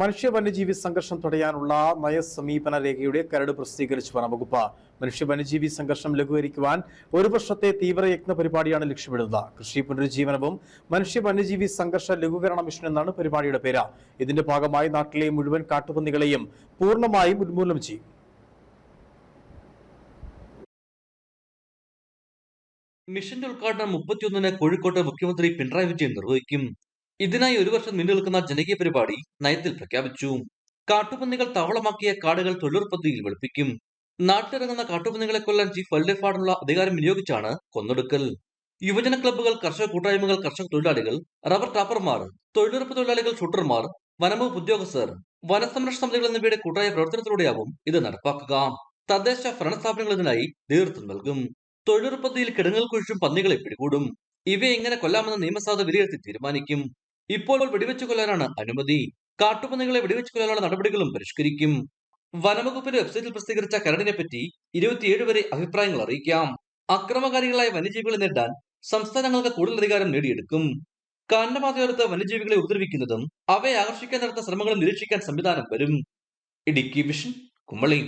മനുഷ്യ വന്യജീവി സംഘർഷം തടയാനുള്ള നയസമീപന രേഖയുടെ കരട് പ്രസിദ്ധീകരിച്ചു വനംവകുപ്പ് മനുഷ്യ വന്യജീവി സംഘർഷം ലഘൂകരിക്കുവാൻ ഒരു വർഷത്തെ തീവ്രയജ്ഞ പരിപാടിയാണ് ലക്ഷ്യമിടുന്നത്. കൃഷി പുനരുജ്ജീവനവും മനുഷ്യ വന്യജീവി സംഘർഷ ലഘൂകരണ മിഷൻ എന്നാണ് പരിപാടിയുടെ പേര്. ഇതിന്റെ ഭാഗമായി നാട്ടിലെ മുഴുവൻ കാട്ടുപന്നികളെയും പൂർണമായും ഉന്മൂലനം ചെയ്യും. മിഷന്റെ ഉദ്ഘാടനം മുപ്പത്തിയൊന്നിന് കോഴിക്കോട്ട് മുഖ്യമന്ത്രി പിണറായി വിജയൻ നിർവഹിക്കും. ഇതിനായി ഒരു വർഷം നീണ്ടു നിൽക്കുന്ന ജനകീയ പരിപാടി നയത്തിൽ പ്രഖ്യാപിച്ചു. കാട്ടുപന്നികൾ താവളമാക്കിയ കാടുകൾ തൊഴിലുറപ്പ് പദ്ധതിയിൽ വെളുപ്പിക്കും. നാട്ടിലിറങ്ങുന്ന കാട്ടുപന്നികളെ കൊല്ലാൻ ചീഫ് വൈൽഡ് ലൈഫ് വാർഡനുള്ള അധികാരം വിനിയോഗിച്ചാണ് കൊന്നൊടുക്കൽ. യുവജന ക്ലബ്ബുകൾ കർഷക കൂട്ടായ്മകൾ കർഷക തൊഴിലാളികൾ റബ്ബർ ടാപ്പർമാർ തൊഴിലുറപ്പ് തൊഴിലാളികൾ ഷൂട്ടർമാർ വനംവകുപ്പ് ഉദ്യോഗസ്ഥർ വനസംരക്ഷണ സമിതികൾ എന്നിവയുടെ കൂട്ടായ പ്രവർത്തനത്തിലൂടെയാവും ഇത് നടപ്പാക്കുക. തദ്ദേശ ഭരണ സ്ഥാപനങ്ങൾ ഇതിനായി നേതൃത്വം നൽകും. തൊഴിലുറപ്പ് പദ്ധതിയിൽ കിടങ്ങുകൾ കുഴിച്ചും പന്നികളെ പിടികൂടും. ഇവയെ എങ്ങനെ കൊല്ലാമെന്ന് നിയമസാധ വിലയിരുത്തി തീരുമാനിക്കും. ഇപ്പോൾ വെടിവെച്ചു കൊല്ലാനാണ് അനുമതി. കാട്ടുപന്നികളെ വെടിവെച്ചു കൊല്ലാനുള്ള നടപടികളും പരിഷ്കരിക്കും. വനവകുപ്പിന്റെ വെബ്സൈറ്റിൽ പ്രസിദ്ധീകരിച്ച കരടിനെ പറ്റി ഇരുപത്തിയേഴ് വരെ അഭിപ്രായങ്ങൾ അറിയിക്കാം. അക്രമകാരികളായ വന്യജീവികളെ നേരിടാൻ സംസ്ഥാനങ്ങൾക്ക് കൂടുതൽ അധികാരം നേടിയെടുക്കും. കാരണപാതയോരത്ത് വന്യജീവികളെ ഉപദ്രവിക്കുന്നതും അവയെ ആകർഷിക്കാൻ നടത്തുന്ന ശ്രമങ്ങളും നിരീക്ഷിക്കാൻ സംവിധാനം വരും. ഇടുക്കി വിഷൻ കുമ്മളി